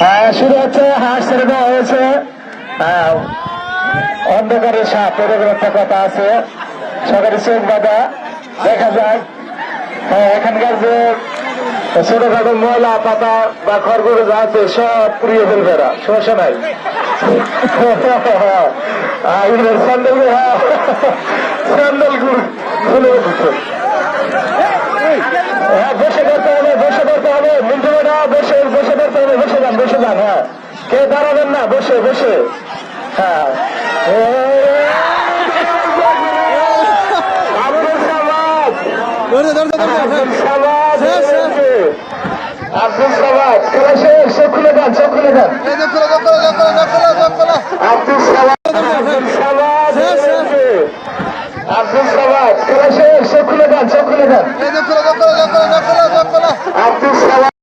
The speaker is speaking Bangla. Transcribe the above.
হ্যাঁ শুরু হচ্ছে হাঁস ছেড়ে দেওয়া হয়েছে। হ্যাঁ, অন্ধকারের সাপ এরকম একটা কথা আছে। সকালে চোখ বাঁধা দেখা যাক। হ্যাঁ এখানকার যে ছোটখাটো ময়লা পাতা বা খড়গুলো যা আছে সব পুড়িয়ে ফেলবে সমস্যা নাই। স্যান্ডেল স্যান্ডেল খুলে উঠছে হ্যাঁ বসে করতে হবে বসে করতে হবে মিন্টু বেটা বসে বসে করতে হবে বসে যান হ্যাঁ কেউ দাঁড়াবেন না বসে বসে হ্যাঁ আব্দুল খেলা শেষ খুলে দেন চোখ খুলে দেন খেলা শেষ খুলে দেন চোখ খুলে দেন সামাদ